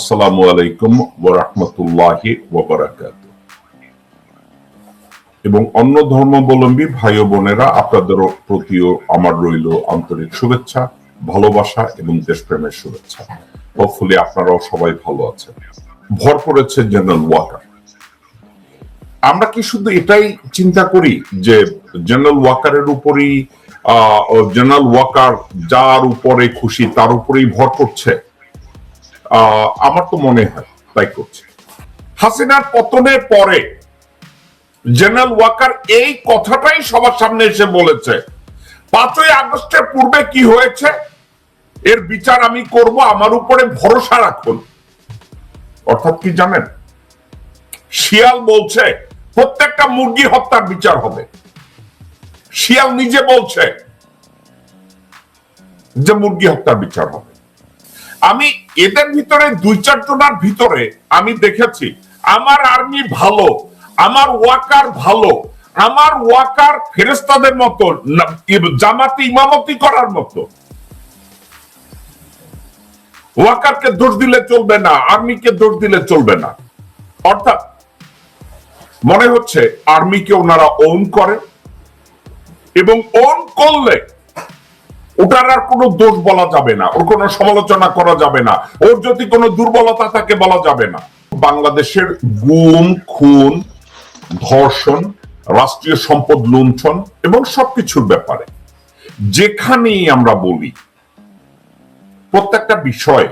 আসসালামু আলাইকুম ওরহমতুল্লাহি ওবরাকাত এবং অন্য ধর্মাবলম্বী ভাই বোনেরা আপনাদের প্রতিও আমার রইল আন্তরিক শুভেচ্ছা, ভালোবাসা এবং দেশপ্রেমের শুভেচ্ছা। হোপফুলি আপনারাও সবাই ভালো আছেন। ভর করেছে জেনারেল ওয়াকার আমরা কি শুধু এটাই চিন্তা করি যে জেনারেল ওয়াকারের উপরই জেনারেল ওয়াকার যার উপরে খুশি, তার উপরেই ভর করছে? আমার তো মনে হয়, তাই করছে। হাসিনার পতনের পরে জেনারেল ওয়াকার এই কথাটাই সবার সামনে এসে বলেছে। পাঁচই আগস্টের পূর্বে কি হয়েছে, এর বিচার আমি করব, আমার উপরে ভরসা রাখুন। অর্থাৎ কি জানেন? শিয়াল বলছে, প্রত্যেকটা মুরগি হত্যার বিচার হবে। শিয়াল নিজে বলছে যে মুরগি হত্যার বিচার হবে। আমি এদের ভিতরে দুই চার জনের ভিতরে আমি দেখেছি, আমার আর্মি ভালো, আমার ওয়াকার ভালো, আমার ওয়াকার ফেরেস্তাদের মতো জামাতে ইমামতি করার মতো। ওয়াকারকে দোষ দিলে চলবে না আর্মিকে দোষ দিলে চলবে না। অর্থাৎ, মনে হচ্ছে আর্মিকে ওনারা ওন করে, এবং ওন করলে ওটার আর কোনো দোষ বলা যাবে না, ওর কোনো সমালোচনা করা যাবে না, ওর যদি কোনো দুর্বলতা থাকে বলা যাবে না। বাংলাদেশের গুম খুন, ধর্ষণ, রাষ্ট্রীয় সম্পদ লুণ্ঠন এবং সবকিছুর ব্যাপারে যেখানেই আমরা বলি, প্রত্যেকটা বিষয়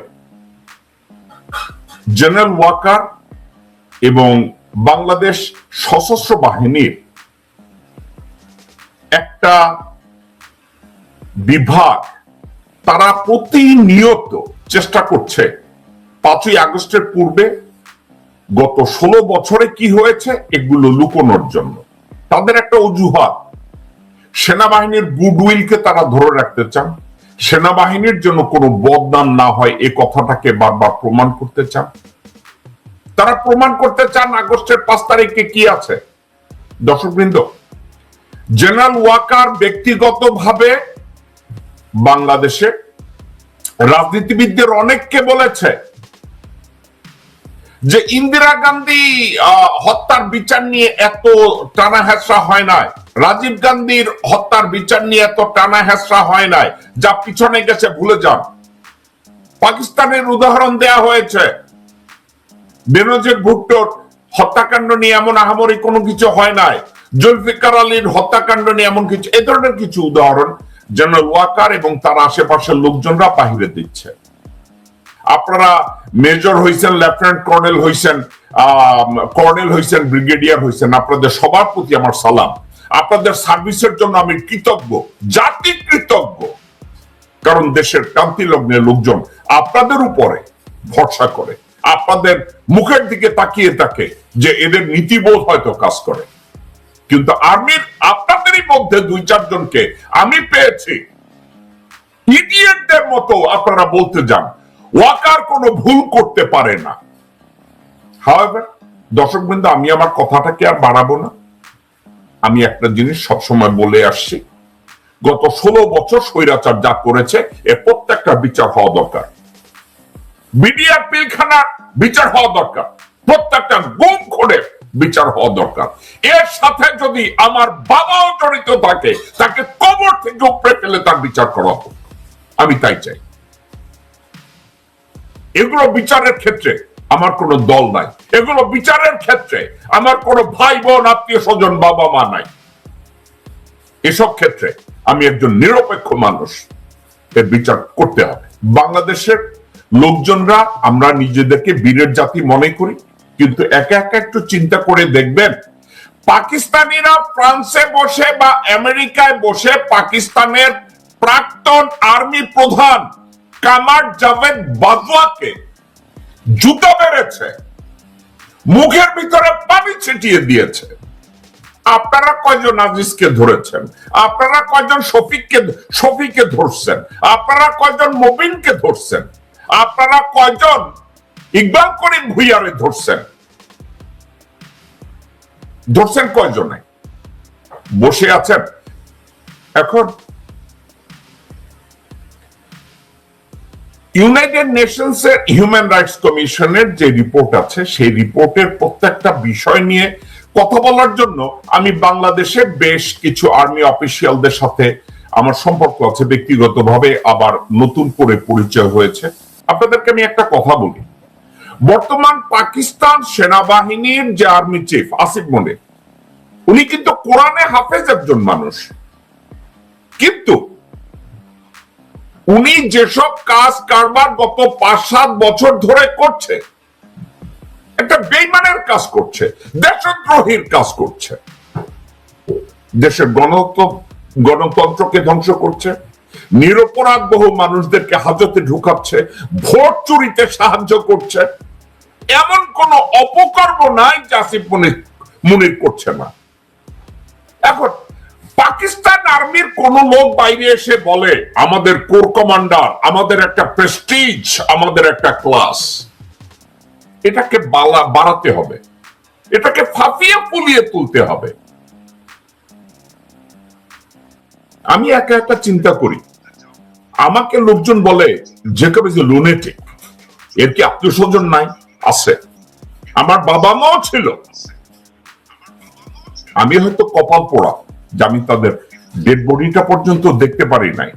জেনারেল ওয়াকার এবং বাংলাদেশ সশস্ত্র বাহিনীর একটা বিভাগ তারা প্রতিনিয়ত চেষ্টা করছে পাঁচই আগস্টের পূর্বে গত ষোলো বছরে কি হয়েছে এগুলো লুকোনোর জন্য। তাদের একটা অজুহাত। সেনাবাহিনীর গুডউইলকে তারা ধরে রাখতে চান। সেনাবাহিনীর জন্য কোনো বদনাম না হয় এ কথাটাকে বারবার প্রমাণ করতে চান। তারা প্রমাণ করতে চান আগস্টের পাঁচ তারিখে কি আছে। দর্শকবৃন্দ, জেনারেল ওয়াকার ব্যক্তিগতভাবে বাংলাদেশে রাজনীতিবিদদের অনেককে বলেছে যে ইন্দিরা গান্ধী হত্যার বিচার নিয়ে এত টানা হেসরা হয় নাই। রাজীব গান্ধীর হত্যার বিচার নিয়ে এত টানা হেসরা হয় নাই। যা পিছনে গেছে, ভুলে যান। পাকিস্তানের উদাহরণ দেয়া হয়েছে, বেনজির ভুট্টোর হত্যাকাণ্ড নিয়ে এমন আহামরি কোনো কিছু হয় নাই। জুলফিকার আলীর হত্যাকাণ্ড নিয়ে এমন কিছু, এ ধরনের কিছু উদাহরণ জেনারেল ওয়াকার এবং তার আশেপাশের লোকজনরা বাহিরে দিচ্ছে। আপনারা মেজর হইছেন, লেফটেন্যান্ট কর্নেল হইছেন কর্নেল হইছেন, ব্রিগেডিয়ার হইছেন, আপনাদের সবার প্রতি আমার সালাম। আপনাদের সার্ভিসের জন্য আমি কৃতজ্ঞ, জাতি কৃতজ্ঞ। কারণ দেশের ক্রান্তি লগ্নে লোকজন আপনাদের উপরে ভরসা করে, আপনাদের মুখের দিকে তাকিয়ে থাকে যে এদের নীতিবোধ হয়তো কাজ করে। কিন্তু আর্মির আপনাদেরই মধ্যে দুই, চারজনকে আমি পেয়েছি। ইডিয়েটদের মতো আপনারা বলতে যান, ওয়াকার কোনো ভুল করতে পারে না। দর্শক আমি আমার কথাটাকে আর বাড়াবো না। আমি একটা জিনিস সবসময় বলে আসছি, গত ষোলো বছর স্বৈরাচার যা করেছে, এর প্রত্যেকটা বিচার হওয়া দরকার। বিডিআর পিলখানা বিচার হওয়া দরকার। প্রত্যেকটা গুম করে বিচার হওয়া দরকার। এর সাথে যদি আমার বাবাও জড়িত থাকে, তাকে কবর থেকে উপরে ফেলে তার বিচার করা হোক। আমি তাই চাই। এগুলো বিচারের ক্ষেত্রে আমার কোনো দল নাই। এগুলো বিচারের ক্ষেত্রে আমার কোনো ভাই বোন আত্মীয় স্বজন বাবা মা নাই। এসব ক্ষেত্রে আমি একজন নিরপেক্ষ মানুষ। এর বিচার করতে হবে। বাংলাদেশের লোকজনরা, আমরা নিজেদেরকে বীরের জাতি মনে করি। কিন্তু একা একা একটু চিন্তা করে দেখবেন, পাকিস্তানিরা ফ্রান্সে বসে বা আমেরিকায় বসে পাকিস্তানের প্রাক্তন আর্মি প্রধান কামার জাভেদ বাজওয়াকে জুতো মেরেছে, মুখের ভিতরে পানি ছিটিয়ে দিয়েছে। আপনারা কয়জন আজিজকে ধরেছেন? আপনারা কয়জন শফিককে, শফিকে ধরছেন? আপনারা কয়জন মবিনকে ধরছেন? আপনারা কয়জন ইকবাল করিম ভুইয়ারে ধরছেন। ধরছেন কয়জনে বসে আছেন। এখন ইউনাইটেড নেশনস এর হিউম্যান রাইটস কমিশনের যে রিপোর্ট আছে, সেই রিপোর্টের প্রত্যেকটা বিষয় নিয়ে কথা বলার জন্য আমি বাংলাদেশে বেশ কিছু আর্মি অফিসিয়ালদের সাথে আমার সম্পর্ক আছে। ব্যক্তিগতভাবে আবার নতুন করে পরিচয় হয়েছে। আপনাদেরকে আমি একটা কথা বলি। বর্তমান পাকিস্তান সেনাবাহিনীর যে আর্মি চিফ, আসিফ মনির উনি কিন্তু কোরআনে হাফেজ একজন মানুষ। কিন্তু উনি যেসব কাজ কারবার গত পাঁচ সাত বছর ধরে করছে, একটা বেইমানের কাজ করছে, দেশদ্রোহীর কাজ করছে। দেশের গণতন্ত্র গণতন্ত্রকে ধ্বংস করছে, নিরপরাধ বহু মানুষদেরকে হাজতে ঢুকাচ্ছে, ভোট চুরিতে সাহায্য করছে। এমন কোন অপকর্ম নাই যে আসিফ মনির মুনির করছে না। এখন, পাকিস্তান আর্মির কোন লোক বাইরে এসে বলে, আমাদের কোর কমান্ডার, আমাদের একটা প্রেস্টিজ আমাদের একটা ক্লাস এটাকে বালা, বাড়াতে হবে। এটাকে ফাঁপিয়ে ফুলিয়ে তুলতে হবে। আমি একা একা চিন্তা করি। আমাকে লোকজন বলে যে কবে যে লুনেটিক এর কি আত্মীয় স্বজন নাই? আছে। আমার বাবা মাও ছিল। আমি হয়তো কপাল পোড়া যে আমি তাদের ডেড বডিটা পর্যন্ত দেখতে পারি নাই।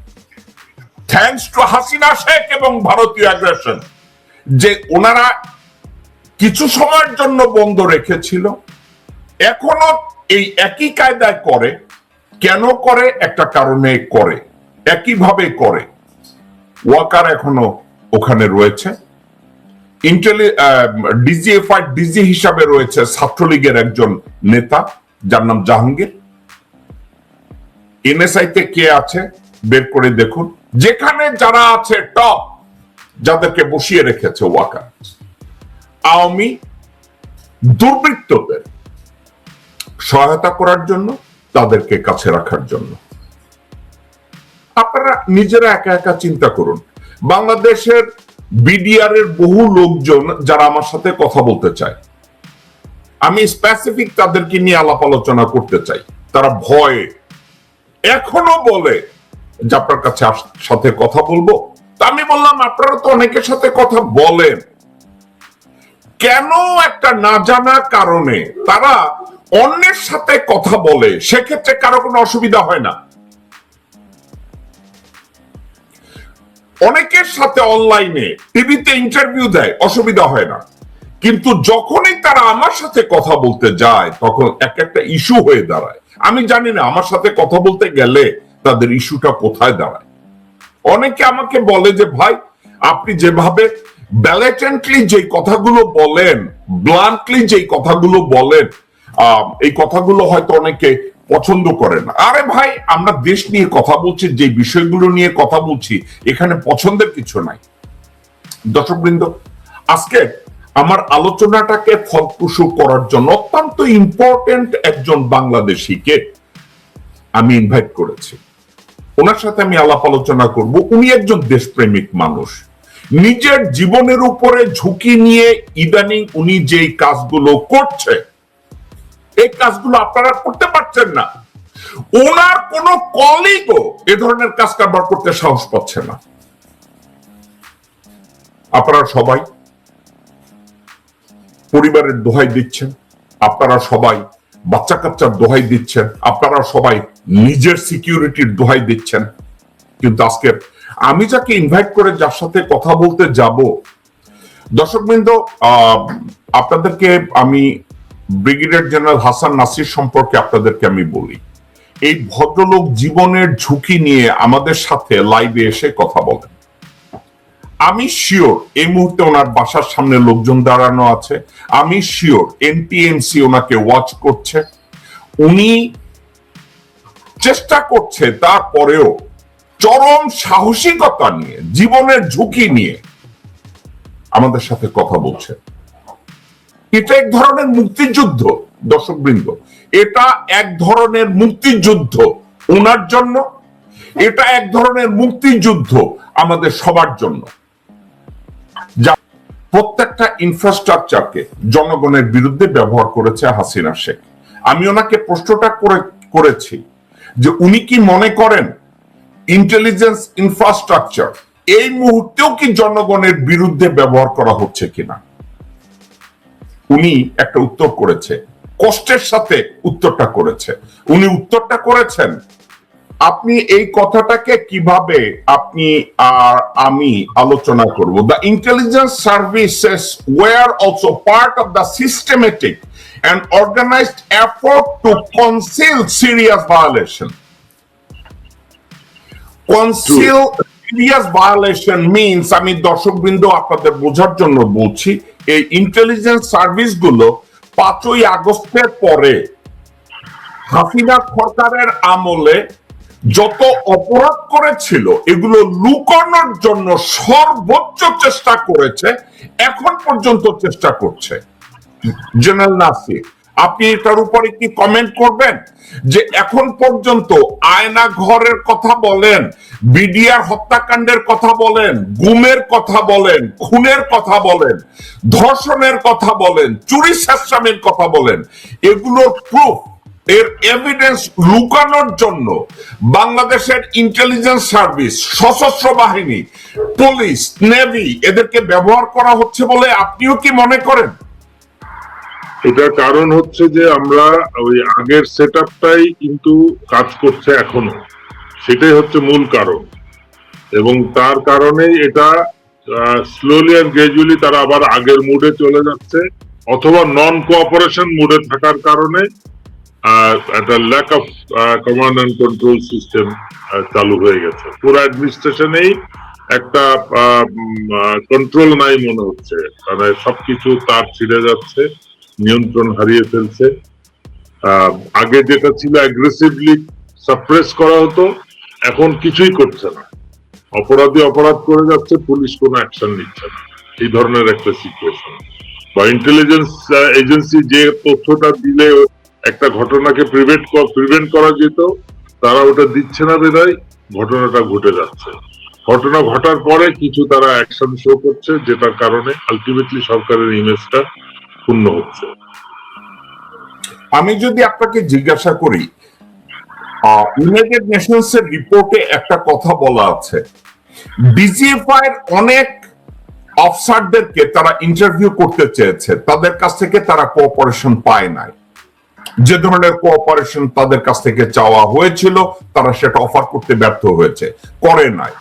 থ্যাংকস টু হাসিনা শেখ এবং ভারতীয় অ্যাগ্রেশন যে ওনারা কিছু সময়ের জন্য বন্ধ রেখেছিল, এখনও এই একই কায়দায় করে, কেন করে? একটা কারণে করে। একইভাবে করে। ওয়াকার এখনও ওখানে রয়েছে। ডিজি হিসাবে রয়েছে ছাত্রলীগের একজন নেতা, যার নাম জাহাঙ্গীর। কে আছে, বের করে দেখুন। যেখানে যারা আছে টপ যাদেরকে বসিয়ে রেখেছে আওয়ামী দুর্বৃত্তদের সহায়তা করার জন্য, তাদেরকে কাছে রাখার জন্য। আপনারা নিজেরা একা একা চিন্তা করুন। বাংলাদেশের বিডিআর এর বহু লোকজন যারা আমার সাথে কথা বলতে চায়। আমি স্পেসিফিক তাদেরকে নিয়ে আলাপ আলোচনা করতে চাই। তারা ভয়ে এখনও বলে যে আপনার কাছে সাথে কথা বলব। তা আমি বললাম, আপনারা তো অনেকের সাথে কথা বলেন। কেন একটা না জানা কারণে তারা অন্যের সাথে কথা বলে? সেক্ষেত্রে কারও কোনো অসুবিধা হয় না। অনেকের সাথে অনলাইনে টিভিতে ইন্টারভিউ দেয়, অসুবিধা হয় না। কিন্তু যখনই তারা আমার সাথে কথা বলতে যায়, তখন এক একটা ইস্যু হয়ে দাঁড়ায়। আমি জানি না, আমার সাথে কথা বলতে গেলে তাদের ইস্যুটা কোথায় দাঁড়ায়। অনেকে আমাকে বলে যে, ভাই, আপনি যেভাবে ব্যালেটেন্টলি যে কথাগুলো বলেন ব্লান্টলি যে কথাগুলো বলেন এই কথাগুলো হয়তো অনেকে পছন্দ করেন না। আরে ভাই, আমরা দেশ নিয়ে কথা বলছি, যে বিষয়গুলো নিয়ে কথা বলছি, এখানে পছন্দের কিছু নাই। দর্শকবৃন্দ, আজকে আমার আলোচনাটাকে ফলপ্রসূ করার জন্য অত্যন্ত ইম্পর্টেন্ট একজন বাংলাদেশিকে আমি ইনভাইট করেছি। ওনার সাথে আমি আলাপ আলোচনা করব। উনি একজন দেশপ্রেমিক মানুষ। নিজের জীবনের উপরে ঝুঁকি নিয়ে ইদানিং উনি যেই কাজগুলো করছে এই কাজগুলো আপনারা করতে পারছেন না। ওনার কোন কলিগও এ ধরনের কাজ কারবার করতে সাহস পাচ্ছে না। আপনারা সবাই পরিবারের দোহাই দিচ্ছেন আপনারা সবাই বাচ্চা কাচ্চার দোহাই দিচ্ছেন আপনারা সবাই নিজের সিকিউরিটির দোহাই দিচ্ছেন। কিন্তু আজকে আমি যাকে ইনভাইট করে যার সাথে কথা বলতে যাব দর্শকবৃন্দ আহ, আপনাদেরকে আমি ব্রিগেডিয়ার জেনারেল হাসান নাসির সম্পর্কে আপনাদেরকে আমি বলি। এই ভদ্রলোক জীবনের ঝুঁকি নিয়ে আমাদের সাথে লাইভে এসে কথা বলেন। আমি শিওর এই মুহূর্তে ওনার বাসার সামনে লোকজন দাঁড়ানো আছে। আমি শিওর এনটিএমসি ওনাকে ওয়াচ করছে। উনি চেষ্টা করছে তারপরেও চরম সাহসিকতা নিয়ে, জীবনের ঝুঁকি নিয়ে আমাদের সাথে কথা বলছে। এটা এক ধরনের মুক্তিযুদ্ধ, দর্শকবৃন্দ। এটা এক ধরনের মুক্তিযুদ্ধ ওনার জন্য, এটা এক ধরনের মুক্তিযুদ্ধ আমাদের সবার জন্য। প্রত্যেকটা ইনফ্রাস্ট্রাকচারকে জনগণের বিরুদ্ধে ব্যবহার করেছে হাসিনা শেখ। আমি ওনাকে প্রশ্নটা করে, করেছি যে উনি কি মনে করেন ইন্টেলিজেন্স ইনফ্রাস্ট্রাকচার এই মুহূর্তেও কি জনগণের বিরুদ্ধে ব্যবহার করা হচ্ছে কিনা? উনি একটা উত্তর করেছে। কষ্টের সাথে উত্তরটা করেছে। উনি উত্তরটা করেছেন আপনি এই কথাটাকে কীভাবে আপনি আর আমি আলোচনা করব? The intelligence services were also part of the systematic and organised effort to conceal serious violation conceal serious violation means আমি দর্শকবৃন্দ আপনাদের বোঝার জন্য বলছি এই ইন্টেলিজেন্স সার্ভিসগুলো পাঁচই আগস্টের পরে হাসিনা সরকারের আমলে যত অপরাধ করেছিল, এগুলো লুকানোর জন্য সর্বোচ্চ চেষ্টা করেছে, এখন পর্যন্ত চেষ্টা করছে। জেনারেল নাসির আপনি এটার উপরে কি কমেন্ট করবেন? যে এখন পর্যন্ত আয়না ঘরের কথা বলেন, বিডিআর হত্যাকাণ্ডের কথা বলেন, গুমের কথা বলেন, খুনের কথা বলেন, ধর্ষণের কথা বলেন, চুরি শাস্ত্রামের কথা বলেন, এগুলোর প্রুফ এর এভিডেন্স লুকানোর জন্য বাংলাদেশের ইন্টেলিজেন্স সার্ভিস সশস্ত্র বাহিনী পুলিশ নেভি এদেরকে ব্যবহার করা হচ্ছে বলে আপনিও কি মনে করেন? এটার কারণ হচ্ছে যে আমরা ওই আগের সেট কিন্তু কাজ করছে এখনও। সেটাই হচ্ছে মূল কারণ। এবং তার কারণে এটা স্লোলি অ্যান্ড গ্রাজুয়ালি তারা আবার আগের মুডে চলে যাচ্ছে, অথবা নন কোঅপারেশন মুডে থাকার কারণে একটা lack of command and control system চালু হয়ে গেছে। পুরো অ্যাডমিনিস্ট্রেশনেই একটা কন্ট্রোল নাই মনে হচ্ছে। মানে সবকিছু তার ছিঁড়ে যাচ্ছে। নিয়ন্ত্রণ হারিয়ে ফেলছে। আগে যেটা ছিল অ্যাগ্রেসিভলি সাপ্রেস করা হতো, এখন কিছুই করছে না। অপরাধী অপরাধ করে যাচ্ছে, পুলিশ কোনো অ্যাকশন নিচ্ছে না। এই ধরনের একটা সিচুয়েশন বা ইন্টেলিজেন্স এজেন্সি যে তথ্যটা দিলে একটা ঘটনাকে প্রিভেন্ট প্রিভেন্ট করা যেত, তারা ওটা দিচ্ছে না বেদায় ঘটনাটা ঘটে যাচ্ছে। ঘটনা ঘটার পরে কিছু তারা অ্যাকশন শো করছে, যেটার কারণে আলটিমেটলি সরকারের ইমেজটা ক্ষুণ্ণ হচ্ছে। আমি যদি আপনাকে জিজ্ঞাসা করি ইউনাইটেড নেশনস এর রিপোর্টে একটা কথা বলা আছে। ডিজিএফআই এর অনেক অফিসারদেরকে তারা ইন্টারভিউ করতে চেয়েছে। তাদের কাছ থেকে তারা কোঅপারেশন পায় নাই। যে ধরনের কোঅপারেশন তাদের কাছ থেকে চাওয়া হয়েছিল, তারা সেটা অফার করতে ব্যর্থ হয়েছে। করে নাই,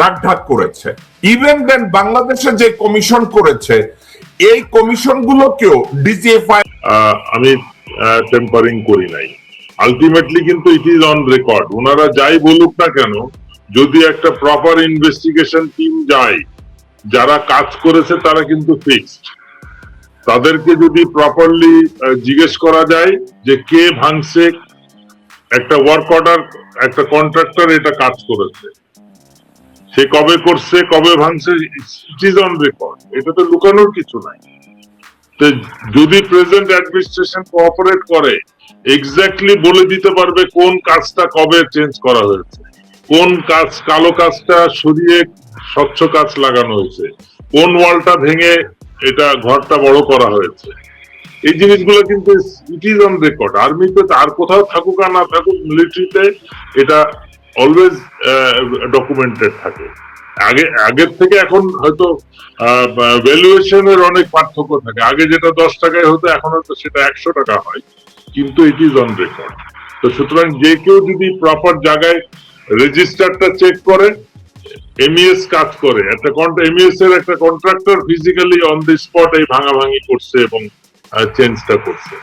রাগঢাক করেছে। ইভেন দেন বাংলাদেশে যে কমিশন করেছে এই কমিশন গুলোকেও ডিজিএফআই আমি টেম্পারিং করি নাই। আলটিমেটলি কিন্তু ইট ইজ অন রেকর্ড ওনারা যাই বলুক না কেন, যদি একটা প্রপার ইনভেস্টিগেশন টিম যায়, যারা কাজ করেছে তারা কিন্তু ফিক্সড তাদেরকে যদি প্রপারলি জিজ্ঞেস করা যায় যে কে ভাঙছে, একটা ওয়ার্ক অর্ডার একটা কন্ট্রাক্টর এটা কাজ করেছে। সে কবে করছে, কবে ভাঙছে ইট ইজ অন রেকর্ড এটা তো লুকানোর কিছু নাই। তো যদি প্রেজেন্ট অ্যাডমিনিস্ট্রেশন কোঅপারেট করে এক্স্যাক্টলি বলে দিতে পারবে কোন কাজটা কবে চেঞ্জ করা হয়েছে। কোন কাজ, কালো কাজটা সরিয়ে স্বচ্ছ কাজ লাগানো হয়েছে। কোন ওয়ালটা ভেঙে এটা ঘরটা বড় করা হয়েছে। এই জিনিসগুলো কিন্তু ইট ইজ অন রেকর্ড আর্মিতে আর কোথাও থাকুক আর না থাকুক মিলিটারিতে এটা অলওয়েজ ডকুমেন্টেড থাকে। আগে, আগের থেকে এখন হয়তো ভ্যালুয়েশনের অনেক পার্থক্য থাকে। আগে যেটা দশ টাকায় হতো, এখন হয়তো সেটা একশো টাকা হয়, কিন্তু ইট ইজ অন রেকর্ড তো সুতরাং যে কেউ যদি প্রপার জায়গায় রেজিস্টারটা চেক করে এমইএস কাজ করে। একটা এমইএস এর একটা contractor physically on the spot এই ভাঙাভাঙি করছে এবং চেঞ্জটা করছে।